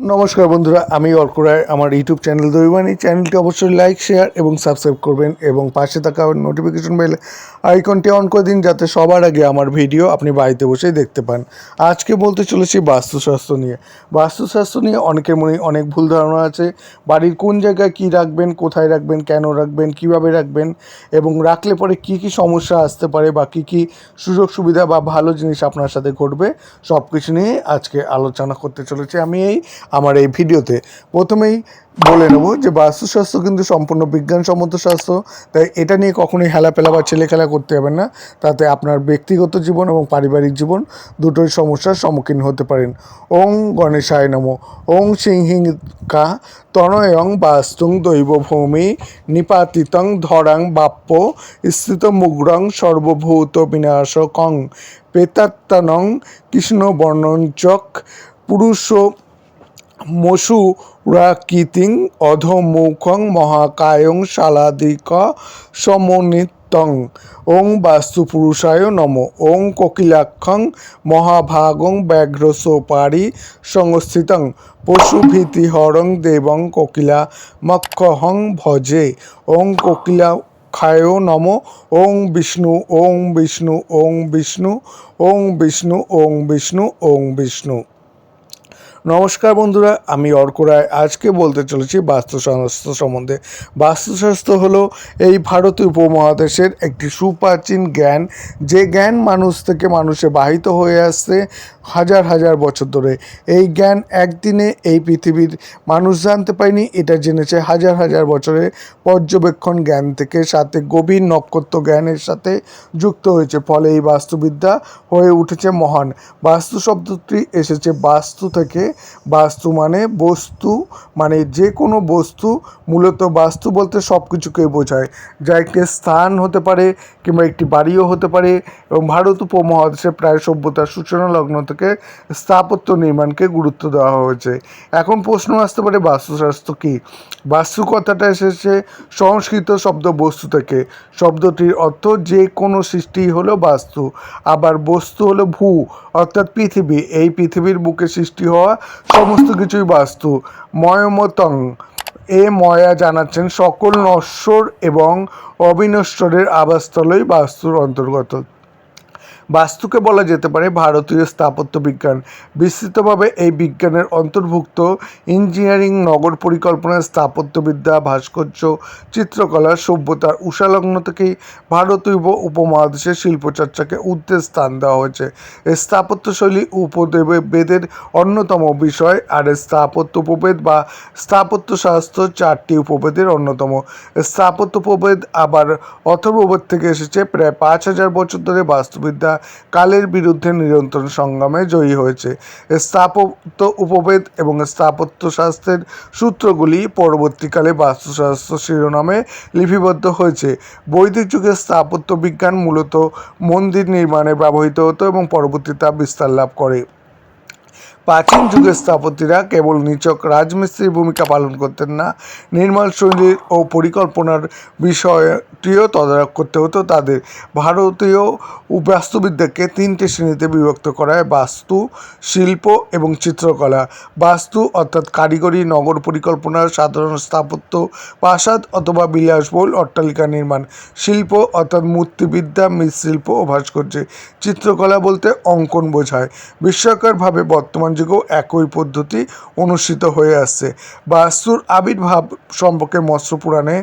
নমস্কার বন্ধুরা, আমি অর্ক রায়। আমার ইউটিউব চ্যানেল দৈবানী চ্যানেলটি অবশ্যই লাইক, শেয়ার এবং সাবস্ক্রাইব করবেন এবং পাশে থাকা নোটিফিকেশন বেল আইকনটি অন করে দিন যাতে সবার আগে আমার ভিডিও আপনি বাড়িতে বসেই দেখতে পান। আজকে বলতে চলেছি বাস্তুশাস্ত্র নিয়ে। বাস্তুশাস্ত্র নিয়ে অনেকের মনে অনেক ভুল ধারণা আছে। বাড়ির কোন জায়গায় কী রাখবেন, কোথায় রাখবেন, কেন রাখবেন, কীভাবে রাখবেন এবং রাখলে পরে কী কী সমস্যা আসতে পারে বা কী কী সুযোগ সুবিধা বা ভালো জিনিস আপনার সাথে ঘটবে সব কিছু নিয়ে আজকে আলোচনা করতে চলেছি। আমি এই আমার এই ভিডিওতে প্রথমেই বলে নেব যে বাস্তুশাস্ত্র কিন্তু সম্পূর্ণ বিজ্ঞানসম্মত শাস্ত্র তাই এটা নিয়ে কখনোই হেলাপেলা বা ছেলে খেলা করতে হবে না। তাতে আপনার ব্যক্তিগত জীবন এবং পারিবারিক জীবন দুটোই সমস্যার সম্মুখীন হতে পারেন। ওং গণেশায় নম। ওং সিংহিং কা তনয়ং বাস্তুং দৈব ভূমি নিপাতিতং ধরাং বাপ্য স্থিত মুগ্রং সর্বভূত বিনাশ কং। পেতাত্তানং কৃষ্ণ বর্ণঞ্চক পুরুষ মসু অধমুখং মহাকায়ং শালাদিক সমনিত্যং। ওং বাস্তুপুরুষায় নম। ওং কোকিলাক্ষং মহাভাগং ব্যাঘ্র সোপারি সংস্থিতং। পশুভীতিহরং দেবং কোকিলা মক্ষহং ভজে। ওং কোকিলা খায় নম। ওং বিষ্ণু ওং বিষ্ণু ওং বিষ্ণু ওং বিষ্ণু ওং বিষ্ণু ওং বিষ্ণু। নমস্কার বন্ধুরা, আমি অর্ক রায়। আজকে বলতে চলেছি বাস্তুশাস্ত্র সম্বন্ধে। বাস্তুশাস্ত্র হলো এই ভারতীয় উপমহাদেশের একটি সুপ্রাচীন জ্ঞান, যে জ্ঞান মানুষ থেকে মানুষে বাহিত হয়ে আসছে হাজার হাজার বছর ধরে। এই জ্ঞান একদিনে এই পৃথিবীর মানুষ জানতে পায়নি এটা জেনেছে হাজার হাজার বছরে পর্যবেক্ষণ জ্ঞান থেকে, সাথে গভীর নক্ষত্র জ্ঞানের সাথে যুক্ত হয়েছে। ফলে এই বাস্তুবিদ্যা হয়ে উঠেছে মহান। বাস্তু শব্দটি এসেছে বাস্তু থেকে বাস্তু মানে বস্তু মানে যে কোনো বস্তু, মূলত বাস্তু বলতে সব কিছুকেই বোঝায়। যা একটি স্থান হতে পারে কিংবা একটি বাড়িও হতে পারে এবং ভারত উপমহাদেশে প্রায় সভ্যতার সূচনা লগ্ন থেকে স্থাপত্য নির্মাণকে গুরুত্ব দেওয়া হয়েছে। এখন প্রশ্ন আসতে পারে বাস্তুশাস্ত্র কী? বাস্তু কথাটা এসেছে সংস্কৃত শব্দ বস্তু থেকে। শব্দটির অর্থ যে কোনো সৃষ্টি হলো বাস্তু। আবার বস্তু হলো ভূ অর্থাৎ পৃথিবী, এই পৃথিবীর বুকে সৃষ্টি হওয়া সমস্ত কিছুই বাস্তু। ময়মতং এ ময়া জানাচ্ছেন, সকল নশ্বর এবং অবিনশ্বরের আবাসস্থলই বাস্তুর অন্তর্গত। বাস্তুকে বলা যেতে পারে ভারতীয় স্থাপত্য বিজ্ঞান। বিস্তৃতভাবে এই বিজ্ঞানের অন্তর্ভুক্ত ইঞ্জিনিয়ারিং নগর পরিকল্পনা স্থাপত্যবিদ্যা, ভাস্কর্য, চিত্রকলা সভ্যতার উষালগ্ন থেকেই ভারতীয় উপমহাদেশের শিল্পচর্চাকে ঊর্ধ্বে স্থান দেওয়া হয়েছে। স্থাপত্যশৈলী উপদেবে বেদের অন্যতম বিষয় আর স্থাপত্য উপবেদ বা স্থাপত্যশাস্ত্র চারটি উপবেদের অন্যতম। স্থাপত্য উপবেদ আবার অথর্ববেদ থেকে এসেছে প্রায় পাঁচ হাজার বছর ধরে বাস্তুবিদ্যা কালের বিরুদ্ধে নিরন্তর সংগ্রামে জয়ী হয়েছে। স্থাপত্য উপভেদ এবং স্থাপত্য শাস্ত্রের সূত্রগুলি পরবর্তীকালে বাস্তুশাস্ত্র শিরোনামে লিপিবদ্ধ হয়েছে। বৈদিক যুগে স্থাপত্য বিজ্ঞান মূলত মন্দির নির্মাণে ব্যবহৃত হতো এবং পরবর্তী তা বিস্তার লাভ করে। প্রাচীন যুগের স্থাপতিরা কেবল নিচক রাজমিস্ত্রির ভূমিকা পালন করতেন না, নির্মাণ শৈলীর ও পরিকল্পনার বিষয়টিও তদারক করতে হতো। তাদের ভারতীয় বাস্তুবিদ্যাকে তিনটি শ্রেণীতে বিভক্ত করা হয় বাস্তু, শিল্প এবং চিত্রকলা। বাস্তু অর্থাৎ কারিগরি, নগর পরিকল্পনা, সাধারণ স্থাপত্য, প্রাসাদ অথবা বিলাসবহুল অট্টালিকা নির্মাণ। শিল্প অর্থাৎ মূর্তিবিদ্যা, মৃৎশিল্প ও ভাস্কর্য। চিত্রকলা বলতে অঙ্কন বোঝায়। বিস্ময়করভাবে বর্তমান যুগেও একই পদ্ধতি অনুষ্ঠিত হয়ে আসছে। বাস্তুর আবির্ভাব সম্পর্কে মৎস্য পুরাণে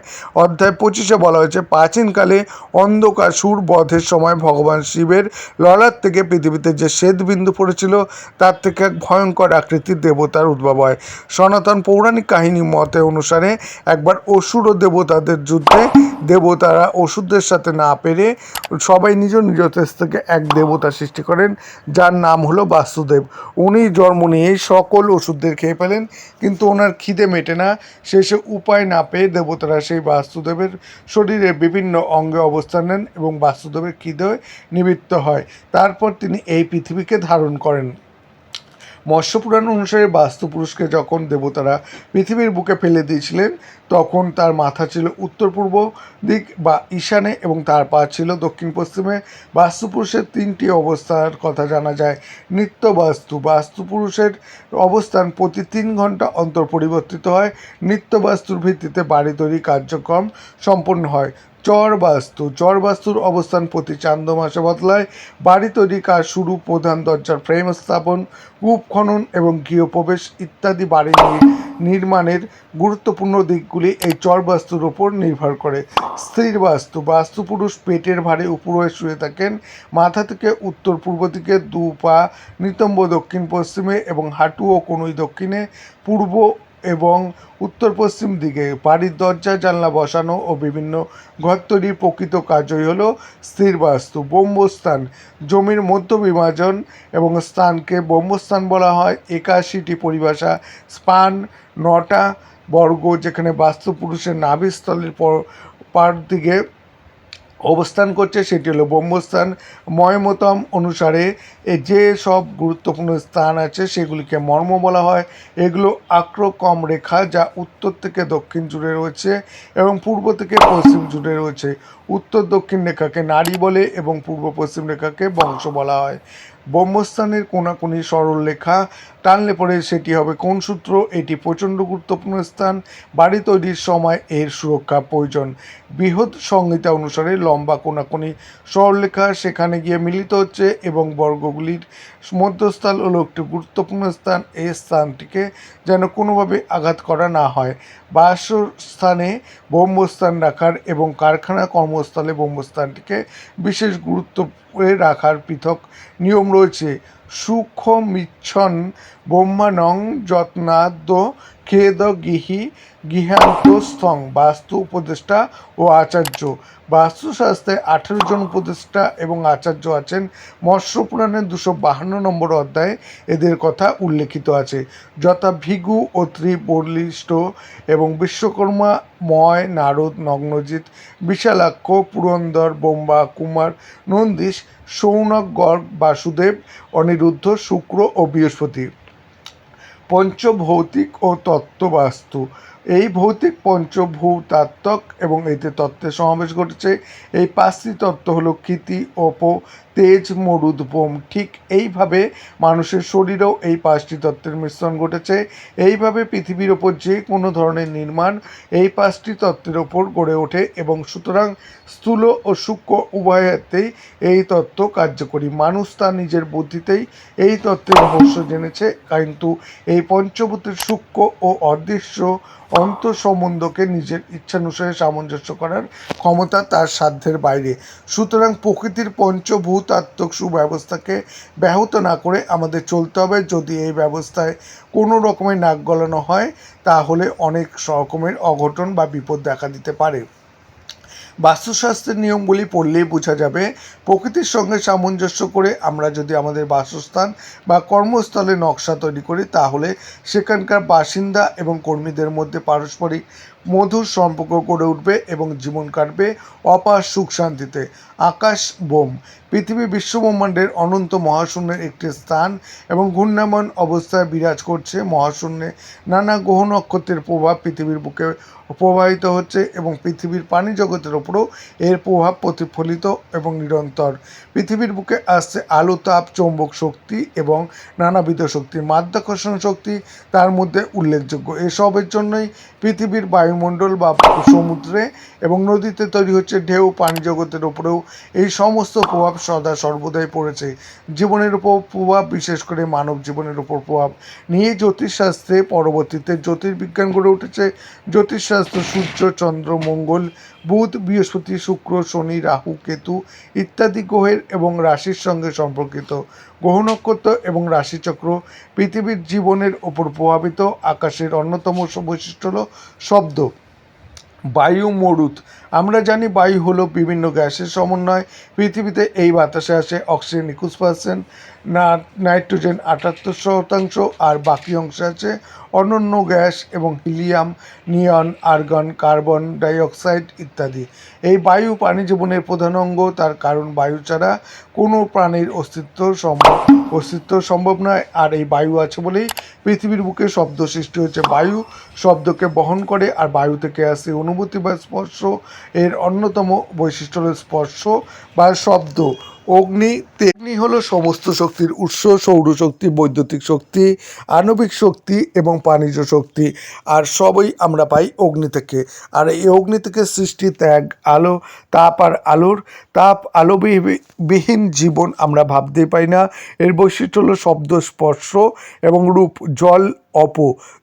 অধ্যায় পঁচিশে বলা হয়েছে, প্রাচীনকালে অন্ধকাসুর বধের সময় ভগবান শিবের ললাট থেকে পৃথিবীতে যে শ্বেতবিন্দু পড়েছিল, তার থেকে এক ভয়ঙ্কর আকৃতির দেবতার উদ্ভব হয়। সনাতন পৌরাণিক কাহিনী মতে অনুসারে একবার অসুর ও দেবতাদের যুদ্ধে দেবতারা ওষুধের সাথে না পেরে সবাই নিজ নিজ দেশ থেকে এক দেবতা সৃষ্টি করেন, যার নাম হলো বাসুদেব। উনি জন্ম নিয়েই সকল ওষুধদের খেয়ে ফেলেন, কিন্তু ওনার খিদে মেটে না। শেষে উপায় না পেয়ে দেবতারা সেই বাস্তুদেবের শরীরে বিভিন্ন অঙ্গে অবস্থান নেন এবং বাস্তুদেবের খিদে নিবৃত্ত হয়। তারপর তিনি এই পৃথিবীকে ধারণ করেন। মৎস্যপুরাণ অনুসারে বাস্তু পুরুষকে যখন দেবতারা পৃথিবীর বুকে ফেলে দিয়েছিলেন তখন তার মাথা ছিল উত্তর পূর্ব দিক বা ঈশানে এবং তার পা ছিল দক্ষিণ পশ্চিমে বাস্তুপুরুষের তিনটি অবস্থার কথা জানা যায়। নিত্য বাস্তু বাস্তু পুরুষের অবস্থান প্রতি তিন ঘণ্টা অন্তর পরিবর্তিত হয়। নিত্য বাস্তুর ভিত্তিতে বাড়ি তৈরি কার্যক্রম সম্পন্ন হয়। চর বাস্তু চর বাস্তুর অবস্থান প্রতি চান্দ মাসে বদলায়। বাড়ি তৈরি কাজ শুরু, প্রধান দরজার ফ্রেম স্থাপন কূপ খনন এবং গৃহপ্রবেশ ইত্যাদি বাড়ি নির্মাণের গুরুত্বপূর্ণ দিকগুলি এই চর বাস্তুর ওপর নির্ভর করে। স্থির বাস্তু বাস্তু পুরুষ পেটের ভারে উপরে শুয়ে থাকেন। মাথা থেকে উত্তর পূর্ব দিকে দু পা, নিতম্ব দক্ষিণ পশ্চিমে এবং হাঁটু ও কনুই দক্ষিণে, পূর্ব এবং উত্তর পশ্চিম দিকে। বাড়ির দরজা, জানলা বসানো ও বিভিন্ন ঘর তৈরির প্রকৃত কাজই হল স্থির বাস্তু। ব্রহ্মস্থান, জমির মধ্য বিভাজন এবং স্থানকে ব্রহ্মস্থান বলা হয়। একাশিটি পরিভাষা, স্পান, নটা বর্গ, যেখানে বাস্তু পুরুষের নাভিস্থলের পর, পার দিকে অবস্থান করছে, সেটি হলো ব্রহ্মস্থান। ময়মতম অনুসারে যে সব গুরুত্বপূর্ণ স্থান আছে, সেগুলিকে মর্ম বলা হয়। এগুলো আক্রকম রেখা, যা উত্তর থেকে দক্ষিণ জুড়ে রয়েছে এবং পূর্ব থেকে পশ্চিম জুড়ে রয়েছে। উত্তর দক্ষিণ রেখাকে নারী বলে এবং পূর্ব পশ্চিম রেখাকে বংশ বলা হয়। ব্রহ্মস্থানের কোনাকুনি সরল লেখা। টানলে পরে সেটি হবে কোন সূত্র? এটি প্রচণ্ড গুরুত্বপূর্ণ স্থান। বাড়ি তৈরির সময় এর সুরক্ষা প্রয়োজন। বৃহৎ সংহিতা অনুসারে লম্বা কোনাকুনি সরলরেখা সেখানে গিয়ে মিলিত হচ্ছে এবং বর্গগুলির মধ্যস্থল হলো একটি গুরুত্বপূর্ণ স্থান। এই স্থানটিকে যেন কোনোভাবে আঘাত করা না হয়। বাসস্থানে ব্রহ্মস্থান রাখার এবং কারখানা কর্মস্থলে ব্রহ্মস্থানটিকে বিশেষ গুরুত্ব রাখার পৃথক নিয়ম রয়েছে। সূক্ষ্ম মিচ্ছন ব্রহ্মাণং যত্নাদ্য খেদ গৃহী গৃহান্ত স্থং বাস্তু উপদেষ্টা ও আচার্য। বাস্তুশাস্ত্রে আঠেরো জন উপদেষ্টা এবং আচার্য আছেন। মৎস্য পুরাণের দুশো বাহান্ন নম্বর অধ্যায়ে এদের কথা উল্লেখিত আছে। যথা ভিগু, অত্রি বলিষ্ঠ এবং বিশ্বকর্মা, ময়, নারদ, নগ্নজিৎ, বিশালাক্ষ, পুরন্দর, বোম্বা, কুমার নন্দীশ সৌনক, গর্গ, বাসুদেব, অনিরুদ্ধ, শুক্র ও বৃহস্পতি। পঞ্চভৌতিক ও তত্ত্ববাস্তু। এই ভৌতিক পঞ্চভূতাত্মক এবং এতে তত্ত্বের সমাবেশ ঘটেছে। এই পাঁচটি তত্ত্ব হলো কৃতি অপ, তেজ, মরুদ, বোম। ঠিক এইভাবে মানুষের শরীরেও এই পাঁচটি তত্ত্বের মিশ্রণ ঘটেছে। এইভাবে পৃথিবীর ওপর যে কোনো ধরনের নির্মাণ এই পাঁচটি তত্ত্বের ওপর গড়ে ওঠে এবং সুতরাং স্থূল ও সূক্ষ্ম উভয়েতেই এই তত্ত্ব কার্যকরী। মানুষ তার নিজের বুদ্ধিতেই এই তত্ত্বের রহস্য জেনেছে, কিন্তু এই পঞ্চভূতের সূক্ষ্ম ও অদৃশ্য অন্তঃসম্বন্ধকে নিজের ইচ্ছানুসারে সামঞ্জস্য করার ক্ষমতা তার সাধ্যের বাইরে। সুতরাং প্রকৃতির পঞ্চভূতাত্মক সুব্যবস্থাকে ব্যাহত না করে আমাদের চলতে হবে। যদি এই ব্যবস্থায় কোনো রকমের নাক গলানো হয়, তাহলে অনেক রকমের অঘটন বা বিপদ দেখা দিতে পারে। বাস্তুশাস্ত্রের নিয়মগুলি পড়লেই বোঝা যাবে। প্রকৃতির সঙ্গে সামঞ্জস্য করে আমরা যদি আমাদের বাসস্থান বা কর্মস্থলে নকশা তৈরি করি, তাহলে সেখানকার বাসিন্দা এবং কর্মীদের মধ্যে পারস্পরিক মধুর সম্পর্ক গড়ে উঠবে এবং জীবন কাটবে অপার সুখ শান্তিতে। আকাশ বোম, পৃথিবী বিশ্বব্রহ্মাণ্ডের অনন্ত মহাশূন্যের একটি স্থান এবং ঘূর্ণায়মান অবস্থায় বিরাজ করছে মহাশূন্যে। নানা গ্রহ নক্ষত্রের প্রভাব পৃথিবীর বুকে প্রবাহিত হচ্ছে এবং পৃথিবীর পানি জগতের ওপরও এর প্রভাব প্রতিফলিত এবং নিরন্তর। পৃথিবীর বুকে আসছে আলো, তাপ, চৌম্বক শক্তি এবং নানাবিধ শক্তি, মাধ্যাকর্ষণ শক্তি তার মধ্যে উল্লেখযোগ্য। এসবের জন্যই পৃথিবীর বায়ুমণ্ডল বা সমুদ্রে এবং নদীতে তৈরি হচ্ছে ঢেউ, পানি জগতের ওপরেও এই সমস্ত প্রভাব সদা সর্বদাই পড়েছে। জীবনের উপর প্রভাব, বিশেষ করে মানব জীবনের উপর প্রভাব নিয়ে জ্যোতিষশাস্ত্রে পরবর্তীতে জ্যোতির্বিজ্ঞান গড়ে উঠেছে। জ্যোতিষশাস্ত্র সূর্য, চন্দ্র, মঙ্গল, বুধ, বৃহস্পতি, শুক্র, শনি, রাহু, কেতু ইত্যাদি গ্রহের এবং রাশির সঙ্গে সম্পর্কিত গ্রহ নক্ষত্র এবং রাশিচক্র পৃথিবীর জীবনের ওপর প্রভাবিত। আকাশের অন্যতম বৈশিষ্ট্য হল শব্দ। বায়ু মরুত। আমরা জানি বায়ু হলো বিভিন্ন গ্যাসের সমন্বয়। পৃথিবীতে এই বাতাসে আসে অক্সিজেন একুশ পার্সেন্ট, না, নাইট্রোজেন আটাত্তর শতাংশ, আর বাকি অংশে আছে অনন্য গ্যাস এবং helium, neon, argon, carbon dioxide ইত্যাদি। এই বায়ু প্রাণী জীবনের প্রধান অঙ্গ, তার কারণ বায়ু ছাড়া কোনো প্রাণীর অস্তিত্ব সম্ভব অস্তিত্ব সম্ভব নয়। আর এই বায়ু আছে বলেই পৃথিবীর বুকে শব্দ সৃষ্টি হচ্ছে। বায়ু শব্দকে বহন করে আর বায়ু থেকে আসে অনুভূতি বা স্পর্শ। এর অন্যতম বৈশিষ্ট্য হল স্পর্শ বা শব্দ। অগ্নি অগ্নি হলো সমস্ত শক্তির উৎস, সৌরশক্তি, বৈদ্যুতিক শক্তি, আণবিক শক্তি এবং পানিজ শক্তি। আর সবই আমরা পাই অগ্নি থেকে। আর এই অগ্নি থেকে সৃষ্টি ত্যাগ, আলো, তাপ আর আলোর। তাপ আলো বিহি- বিহীন জীবন আমরা ভাবতেই পাই না। এর বৈশিষ্ট্য হলো শব্দ স্পর্শ এবং রূপ, জল অপ।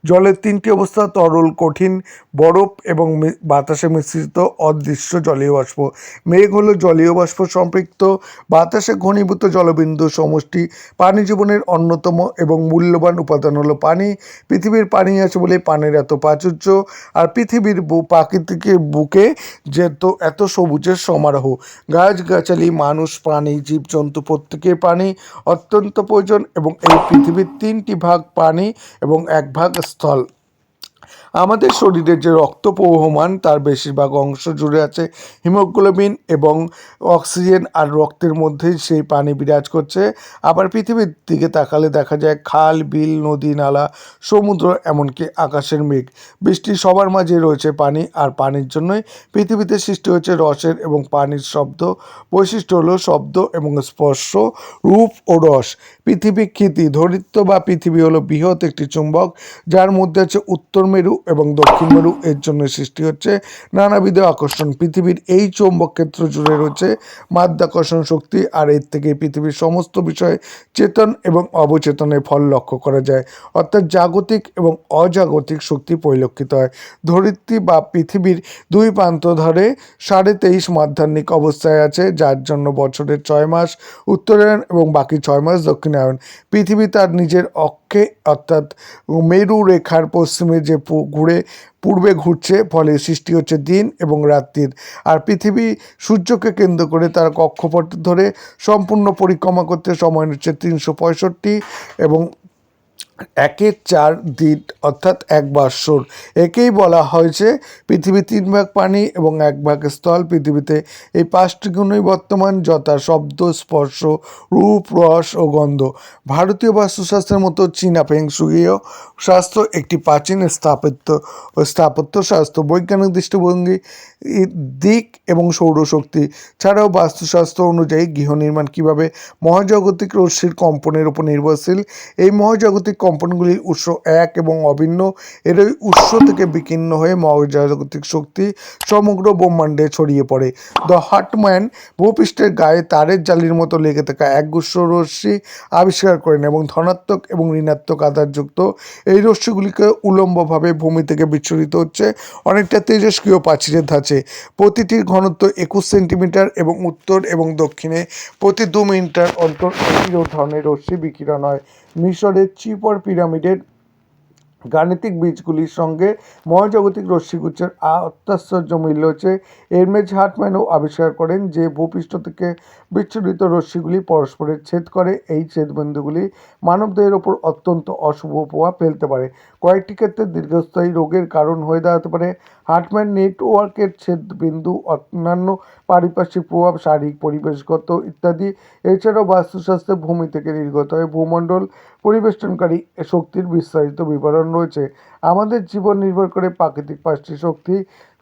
জলের তিনটি অবস্থা তরল, কঠিন, বরফ এবং বাতাসে মিশ্রিত অদৃশ্য জলীয় বাষ্প। মেঘ হলো জলীয় বাষ্প সম্পৃক্ত। বাতাসে ঘনীভূত জলবিন্দু সমষ্টি পানি জীবনের অন্যতম এবং মূল্যবান উপাদান হলো পানি। পৃথিবীর পানি আছে বলে পানির এত প্রাচুর্য। আর পৃথিবীর প্রাকৃতিকের বুকে যে তো এত সবুজের সমারোহ। গাছগাছালি, মানুষ, প্রাণী, জীবজন্তু প্রত্যেকের পানি অত্যন্ত প্রয়োজন এবং এই পৃথিবীর তিনটি ভাগ পানি এবং এক ভাগ স্থল আমাদের শরীরের যে রক্ত প্রবহমান তার বেশিরভাগ অংশ জুড়ে আছে হিমোগ্লোবিন এবং অক্সিজেন, আর রক্তের মধ্যেই সেই পানি বিরাজ করছে। আবার পৃথিবীর দিকে তাকালে দেখা যায় খাল, বিল, নদী, নালা, সমুদ্র, এমনকি আকাশের মেঘ। বৃষ্টি সবার মাঝে রয়েছে পানি, আর পানির জন্যই পৃথিবীতে সৃষ্টি হয়েছে রসের এবং পানির শব্দ। বৈশিষ্ট্য হলো শব্দ এবং স্পর্শ, রূপ ও রস। পৃথিবী ক্ষিতি ধরিত্ব বা পৃথিবী হলো বৃহৎ একটি চুম্বক, যার মধ্যে আছে উত্তর মেরু এবং দক্ষিণ মেরু। এর জন্য সৃষ্টি হচ্ছে নানাবিধ আকর্ষণ। পৃথিবীর এই চৌম্বক ক্ষেত্র জুড়ে রয়েছে মাধ্যাকর্ষণ শক্তি, আর এর থেকে পৃথিবীর সমস্ত বিষয়ে চেতন এবং অবচেতনের ফল লক্ষ্য করা যায়। অর্থাৎ জাগতিক এবং অজাগতিক শক্তি পরিলক্ষিত হয়। ধরিত্রী বা পৃথিবীর দুই প্রান্ত ধরে সাড়ে তেইশ মাধ্যাহ্নিক অবস্থায় আছে, যার জন্য বছরের ছয় মাস, উত্তরায়ণ এবং বাকি ছয় মাস দক্ষিণায়ন পৃথিবী তার নিজের অক্ষে, অর্থাৎ মেরু রেখার পশ্চিমে যে ঘুরে পূর্বে ঘুরছে, ফলে সৃষ্টি হচ্ছে দিন এবং রাত্রির। আর পৃথিবী সূর্যকে কেন্দ্র করে তার কক্ষপথ ধরে সম্পূর্ণ পরিক্রমা করতে সময় হচ্ছে তিনশো পঁয়ষট্টি এবং একের চার দিন, অর্থাৎ এক বাৎসর একেই বলা হয়েছে পৃথিবী তিন ভাগ পানি এবং এক ভাগ স্থল। পৃথিবীতে এই পাঁচটি গুণই বর্তমান যথা শব্দ, স্পর্শ, রূপ, রস ও গন্ধ। ভারতীয় বাস্তুশাস্ত্রের মতো চীনা ফেংসুগীয় শাস্ত্র একটি প্রাচীন স্থাপত্য ও স্থাপত্য শাস্ত্র। বৈজ্ঞানিক দৃষ্টিভঙ্গি দিক এবং সৌরশক্তি ছাড়াও বাস্তুশাস্ত্র অনুযায়ী গৃহ নির্মাণ কীভাবে মহাজাগতিক রশ্মির কম্পনের উপর নির্ভরশীল, এই মহাজাগতিক কম্পনগুলির উৎস এক এবং অভিন্ন। এর ওই উৎস থেকে বিকীর্ণ হয়ে মহাজাগতিক শক্তি সমগ্র ব্রহ্মাণ্ডে ছড়িয়ে পড়ে। দ্য হার্টম্যান ভূপৃষ্ঠের গায়ে তারের জালির মতো লেগে থাকা একগুচ্ছ রশ্মি আবিষ্কার করেন এবং ধনাত্মক এবং ঋণাত্মক আধারযুক্ত। এই রশ্মিগুলিকে উলম্বভাবে ভূমি থেকে বিচ্ছুরিত হচ্ছে, অনেকটা তেজস্ক্রিয় প্রাচীরের ধাঁচে। প্রতিটির ঘনত্ব একুশ সেন্টিমিটার এবং উত্তর এবং দক্ষিণে প্রতি দু মিটার অন্তর ধরনের রশ্মি বিকিরণ হয়। মিশরের চিপর পিরামিডের গাণিতিক বীজগুলির সঙ্গে মহাজাগতিক রশ্মিগুচ্ছের অত্যাশ্চর্য মিল রয়েছে। এরমেজ হার্টম্যানও আবিষ্কার করেন যে ভূপৃষ্ঠ থেকে বিচ্ছুরিত রশ্মিগুলি পরস্পরের ছেদ করে। এই ছেদবিন্দুগুলি মানবদেহের ওপর অত্যন্ত অশুভ প্রভাব ফেলতে পারে। কয়েকটি ক্ষেত্রে দীর্ঘস্থায়ী রোগের কারণ হয়ে দাঁড়াতে পারে। হার্টম্যান নেটওয়ার্কের ছেদবিন্দু, অন্যান্য পারিপার্শ্বিক প্রভাব, শারীরিক, পরিবেশগত ইত্যাদি। এছাড়াও বাস্তুশাস্ত্রে ভূমি থেকে নির্গত হয়ে ভূমণ্ডল পরিবেষ্টনকারী শক্তির বিস্তারিত বিবরণ রয়েছে। আমাদের জীবন নির্ভর করে প্রাকৃতিক পাঁচটি শক্তি,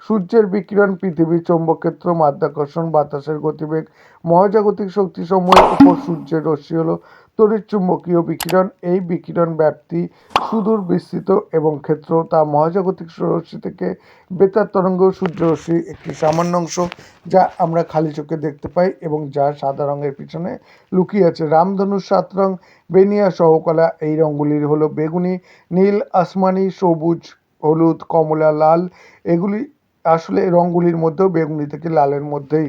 সূর্যের বিকিরণ, পৃথিবীর চৌম্বকক্ষেত্র, মাধ্যাকর্ষণ, বাতাসের গতিবেগ। মহাজাগতিক শক্তি শক্তিসমূহের উপর সূর্যের রশ্মি হলো তড়িৎ চুম্বকীয় বিকিরণ, এই বিকিরণ ব্যাপ্তি সুদূর বিস্তৃত এবং ক্ষেত্র তা মহাজাগতিক রশ্মি থেকে বেতার তরঙ্গ সূর্য রশ্মি একটি সামান্য অংশ যা আমরা খালি চোখে দেখতে পাই এবং যা সাদা রঙের পিছনে লুকিয়ে আছে। রামধনুর সাত রং, বেনিয়া সহকলা, এই রঙগুলির হলো বেগুনি, নীল, আসমানি, সবুজ, হলুদ, কমলা, লাল। এগুলি আসলে রঙগুলির মধ্যেও বেগুনি থেকে লালের মধ্যেই।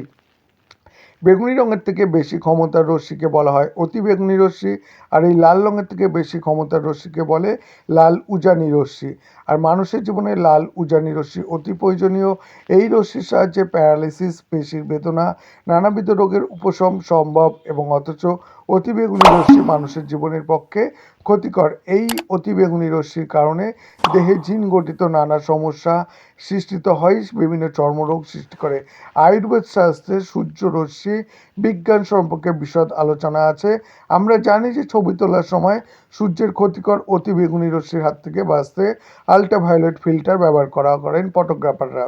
বেগুনি রঙের থেকে বেশি ক্ষমতার রশ্মিকে বলা হয়। অতি বেগুনি রশ্মি আর এই লাল রঙের থেকে বেশি ক্ষমতার রশ্মিকে বলে লাল উজানি রশ্মি। আর মানুষের জীবনে লাল উজানি রশ্মি অতি প্রয়োজনীয়। এই রশ্মির সাহায্যে প্যারালাইসিস, পেশির বেদনা, নানাবিধ রোগের উপশম, সম্ভব এবং অথচ অতি বেগুনি রশ্মি মানুষের জীবনের পক্ষে ক্ষতিকর। এই অতিবেগুনি রশ্মির কারণে দেহে জিন গঠিত নানা সমস্যা সৃষ্টিত হয়, বিভিন্ন চর্মরোগ সৃষ্টি করে। আয়ুর্বেদ শাস্ত্রে সূর্য রশ্মি বিজ্ঞান সম্পর্কে বিশদ আলোচনা আছে। আমরা জানি যে ছবি তোলার সময় সূর্যের ক্ষতিকর অতিবেগুনি রশ্মির হাত থেকে বাঁচতে আল্ট্রাভায়োলেট ফিল্টার ব্যবহার করা করেন ফটোগ্রাফাররা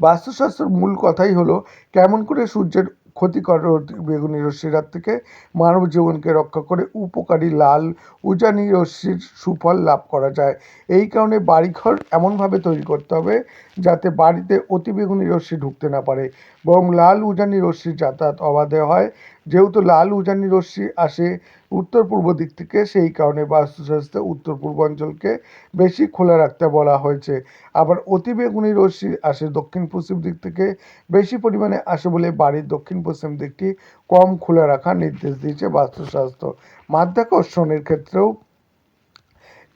বাস্তুশাস্ত্রের মূল কথাই হলো, কেমন করে সূর্যের ক্ষতিকর বেগুনি রশ্মির হাত থেকে মানব জীবনকে রক্ষা করে উপকারী লাল উজানি রশ্মির সুফল লাভ করা যায়। এই কারণে বাড়িঘর এমনভাবে তৈরি করতে হবে যাতে বাড়িতে অতি বেগুনি রশ্মি ঢুকতে না পারে। বরং লাল উজানি রশ্মির যাতায়াত অবাধে হয়। যেহেতু লাল উজানি রশ্মি আসে উত্তর পূর্ব দিক থেকে, সেই কারণে বাস্তুশাস্ত্রে উত্তর পূর্বাঞ্চলকে বেশি খোলা রাখতে বলা হয়েছে। আবার অতি বেগুনি রশ্মি আসে দক্ষিণ পশ্চিম দিক থেকে, বেশি পরিমাণে আসে বলে বাড়ির দক্ষিণ পশ্চিম দিকটি কম খোলা রাখার নির্দেশ দিয়েছে বাস্তুশাস্ত্র। মাধ্যাকর্ষণের ক্ষেত্রেও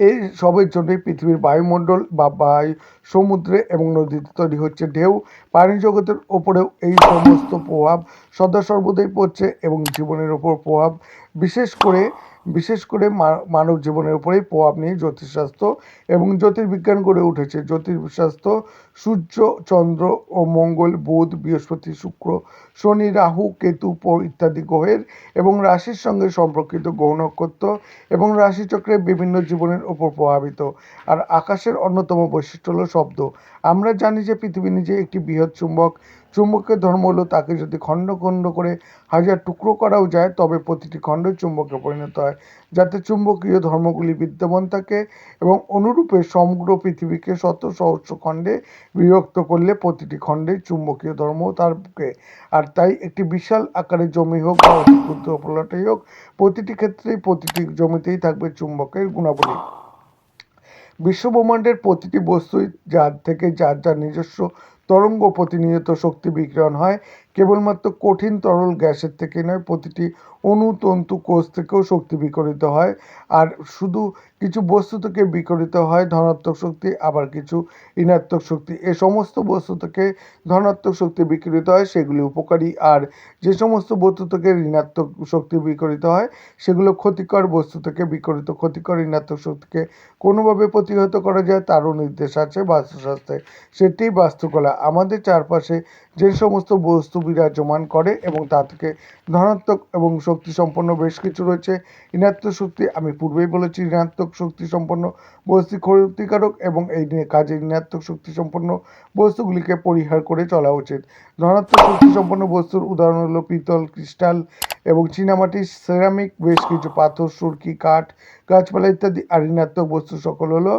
এই সবের জন্যই পৃথিবীর বায়ুমণ্ডল বা বায়ু সমুদ্রে এবং নদীতে তৈরি হচ্ছে ঢেউ। প্রাণী জগতের ওপরেও এই সমস্ত প্রভাব সদা সর্বদাই পড়ছে এবং জীবনের ওপর প্রভাব। বিশেষ করে বিশেষ করে মানব জীবনের উপরেই প্রভাব নিয়ে জ্যোতিষশাস্ত্র এবং জ্যোতির্বিজ্ঞান গড়ে উঠেছে। জ্যোতিষশাস্ত্র সূর্য, চন্দ্র ও মঙ্গল, বুধ, বৃহস্পতি, শুক্র, শনি, রাহু, কেতু, প- ইত্যাদি গ্রহের এবং রাশির সঙ্গে সম্পর্কিত গ্রহ নক্ষত্র এবং রাশিচক্রের বিভিন্ন জীবনের ওপর প্রভাবিত। আর আকাশের অন্যতম বৈশিষ্ট্য হলো শব্দ। আমরা জানি যে পৃথিবী নিজে একটি বৃহৎ চুম্বক চুম্বকের ধর্ম হলো তাকে যদি খণ্ড খণ্ড করে হাজার টুকরো করাও যায়, তবে প্রতিটি খণ্ড চুম্বকে পরিণত হয়। যাতে চুম্বকীয় ধর্মগুলি বিদ্যমান থাকে এবং অনুরূপে সমগ্র পৃথিবীকে শত সহস্র খণ্ডে বিভক্ত করলে প্রতিটি খণ্ডে চুম্বকীয় ধর্ম তারকে আর তাই একটি বিশাল আকারের জমি হোক বা ক্ষুদ্র প্লটেই হোক, প্রতিটি ক্ষেত্রেই প্রতিটি জমিতেই থাকবে চুম্বকের গুণাবলী। বিশ্বব্রহ্মাণ্ডের প্রতিটি বস্তুই যার থেকে যার যার নিজস্ব তরঙ্গ প্রতিনিয়ত শক্তি বিকিরণ হয়। কেবলমাত্র কঠিন তরল গ্যাসের থেকে নয়, প্রতিটি অণু তন্তু কোষ থেকেও শক্তি বিকরিত হয়। আর শুধু কিছু বস্তু থেকে বিকরিত হয়, ধনাত্মক শক্তি, আবার কিছু ঋণাত্মক শক্তি। এ সমস্ত বস্তু থেকে ধনাত্মক শক্তি বিকরিত হয়, সেগুলি উপকারী। আর যে সমস্ত বস্তু থেকে ঋণাত্মক শক্তি বিকরিত হয়, সেগুলো ক্ষতিকর বস্তু থেকে বিকরিত। ক্ষতিকর ঋণাত্মক শক্তিকে কোনোভাবে প্রতিহত করা যায়, তারও নির্দেশ আছে বাস্তুশাস্ত্রে। সেটি বাস্তুকলা। আমাদের চারপাশে যে সমস্ত বস্তু বিরাজমান করে এবং তা থেকে ধনাত্মক এবং শক্তি সম্পন্ন বেশ কিছু রয়েছে। ঋণাত্মক শক্তি, আমি পূর্বেই বলেছি, ঋণাত্মক শক্তি সম্পন্ন বস্তু ক্ষতিকারক এবং এই নিয়ে কাজে ঋণাত্মক শক্তি সম্পন্ন বস্তুগুলিকে পরিহার করে চলা উচিত। ধনাত্মক শক্তি সম্পন্ন বস্তুর উদাহরণ হলো পিতল, ক্রিস্টাল এবং চীনামাটি, সেরামিক, বেশ কিছু পাথর, সুরকি, কাঠ, গাছপালা ইত্যাদি। আর ঋণাত্মক বস্তু সকল হলো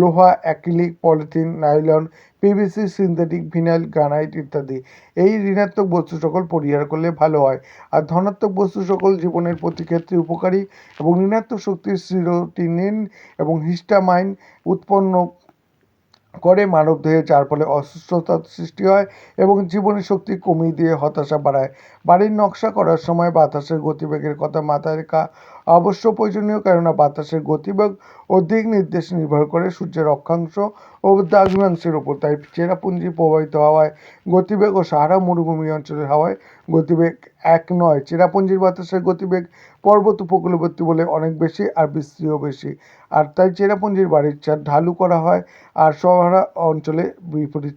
লোহা, acrylic, polythene, nylon PVC synthetic vinyl granite ইত্যাদি। এই ঋণাত্মক বস্তু সকল পরিহার করলে ভালো হয়। আর ধনাত্মক বস্তু সকল জীবনের প্রতি ক্ষেত্রে উপকারী এবং ঋণাত্মক শক্তির সিরোটিনিন এবং হিস্টামাইন উৎপন্ন করে মানবদেহে যার ফলে অসুস্থতার সৃষ্টি হয় এবং জীবনের শক্তি কমিয়ে দিয়ে হতাশা বাড়ায়। বাড়ির নকশা করার সময় বাতাসের গতিবেগের কথা মাথায় রাখা অবশ্য প্রয়োজনীয়, কেননা বাতাসের গতিবেগ ও দিক নির্দেশ নির্ভর করে সূর্যের অক্ষাংশ ও দ্রাঘিমাংশের উপর। তাই চেরাপুঞ্জি প্রবাহিত হওয়ায় গতিবেগ ও সাহারা মরুভূমি অঞ্চলের হাওয়ায় গতিবেগ এক নয়। চেরাপুঞ্জির বাতাসের গতিবেগ পর্বত উপকূলবর্তী বলে অনেক বেশি আর বৃষ্টিও বেশি। আর তাই চেরাপুঞ্জির বাড়ির ছাদ ঢালু করা হয় আর শহরা অঞ্চলে বিপরীত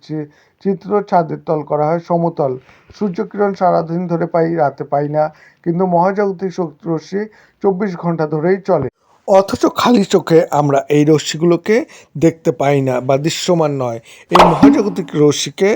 চিত্র ছাদের তল করা হয় সমতল। সূর্যকিরণ সারাদিন ধরে পাই রাতে পাই না, কিন্তু মহাজাগতিক শক্তি চব্বিশ ঘণ্টা ধরেই চলে। অথচ খালি চোখে আমরা এই রশ্মিগুলোকে দেখতে পাই না বা দৃশ্যমান নয়। এই মহাজাগতিক রশ্মিকে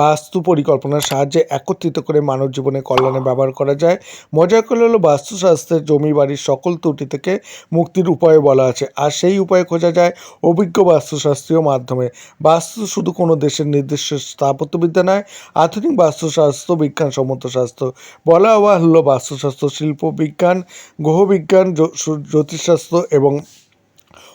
বাস্তু পরিকল্পনার সাহায্যে একত্রিত করে মানব জীবনে কল্যাণে ব্যবহার করা যায়। মজার করে হলো, বাস্তুশাস্ত্রের জমি বাড়ির সকল ত্রুটি থেকে মুক্তির উপায় বলা আছে, আর সেই উপায় খোঁজা যায় অভিজ্ঞ বাস্তুশাস্ত্রীয় মাধ্যমে। বাস্তু শুধু কোনো দেশের নির্দিষ্ট স্থাপত্যবিদ্যা নয়, আধুনিক বাস্তুশাস্ত্র বিজ্ঞানসম্মত শাস্ত্র। বলা হওয়া হলো বাস্তুশাস্ত্র শিল্প বিজ্ঞান গ্রহবিজ্ঞান, জ্যোতিষশাস্ত্র এবং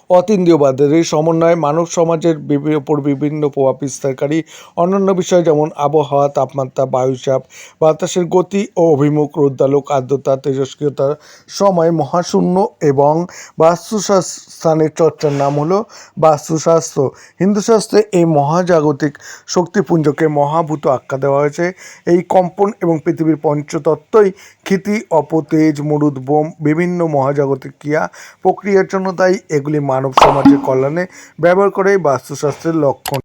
অতীন্দ্রিয়বাদের এই সমন্বয়ে মানব সমাজের উপর বিভিন্ন প্রভাব বিস্তারকারী অন্যান্য বিষয় যেমন আবহাওয়া, তাপমাত্রা, বায়ুচাপ, বাতাসের গতি ও অভিমুখ রোদ্দালোক আর্দ্রতা, তেজস্ক্রিয়তা সময় মহাশূন্য এবং বাস্তুস্থানের চর্চার নাম হলো বাস্তুশাস্ত্র। হিন্দুশাস্ত্রে এই মহাজাগতিক শক্তিপুঞ্জকে মহাভূত আখ্যা দেওয়া হয়েছে। এই কম্পন এবং পৃথিবীর পঞ্চতত্ত্বই ক্ষিতি অপতেজ, মরুদ, বোম, বিভিন্ন মহাজাগতিক ক্রিয়া প্রক্রিয়ার জন্য তাই এগুলি মানব সমাজের কল্যাণে ব্যবহার করে বাস্তুশাস্ত্রের লক্ষণ।